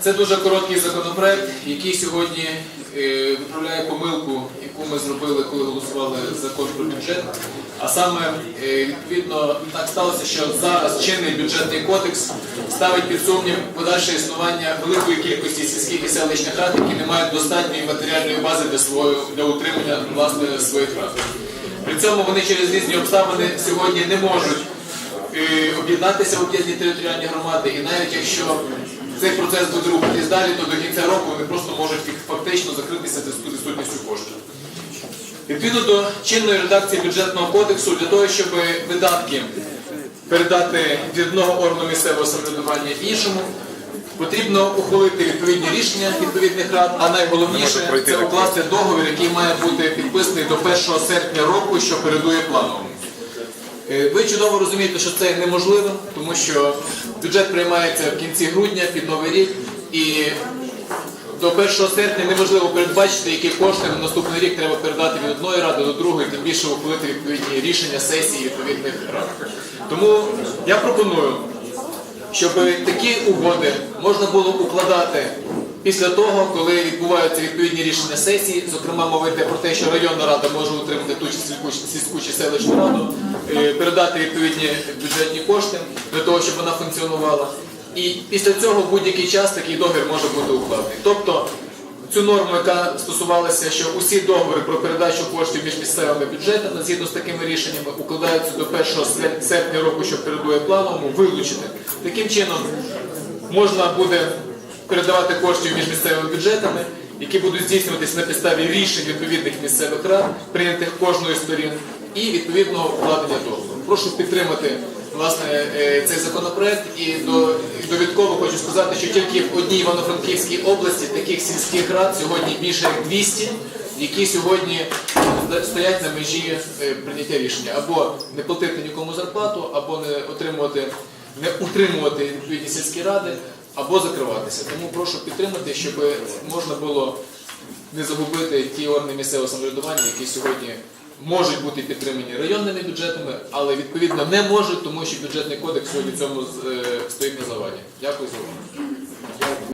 Це дуже короткий законопроект, який сьогодні е, виправляє помилку, яку ми зробили, коли голосували закон про бюджет. А саме, е, відповідно, так сталося, що зараз чинний бюджетний кодекс ставить під сумнів подальше існування великої кількості сільських і селищних рад, які не мають достатньої матеріальної бази для свого для утримання власне своїх рад. При цьому вони через різні обставини сьогодні не можуть е, об'єднатися в об'єднані територіальні громади, і навіть якщо цей процес буде рухатись далі, то до кінця року вони просто можуть фактично закритися зв'язку з відсутністю коштів. Відповідно до чинної редакції бюджетного кодексу, для того, щоб видатки передати від одного органу місцевого самоврядування іншому, потрібно ухвалити відповідні рішення відповідних рад, а найголовніше це укласти договір, який має бути підписаний до 1 серпня року, що передує плановому. Е, Ви чудово розумієте, що це неможливо, тому що бюджет приймається в кінці грудня під новий рік, і до 1 серпня неможливо передбачити, які кошти на наступний рік треба передати від одної ради до другої, тим більше ухвалити відповідні рішення сесії відповідних рад. Тому я пропоную, щоб такі угоди можна було укладати після того, коли відбуваються відповідні рішення сесії. Зокрема, мова йде про те, що районна рада може утримати ту чи сільську, чи селищну раду, е, передати відповідні бюджетні кошти для того, щоб вона функціонувала. І після цього будь-який час такий договір може бути укладений. Тобто цю норму, яка стосувалася, що усі договори про передачу коштів між місцевими бюджетами згідно з такими рішеннями укладаються до 1 серпня року, що передує плановому, вилучити. Таким чином можна буде передавати коштів між місцевими бюджетами, які будуть здійснюватись на підставі рішень відповідних місцевих рад, прийнятих кожною з сторін, і відповідного вкладення договору. Прошу підтримати власне е, цей законопроект і довідково хочу сказати, що тільки в одній Івано-Франківській області таких сільських рад сьогодні більше як 200, які сьогодні е, стоять на межі е, прийняття рішення або не платити нікому зарплату, або не отримувати, не утримувати відповідні сільські ради, або закриватися. Тому прошу підтримати, щоб можна було не загубити ті органи місцевого самоврядування, які сьогодні можуть бути підтримані районними бюджетами, але відповідно не можуть, тому що бюджетний кодекс сьогодні цьому е, стоїть на заваді. Дякую за увагу.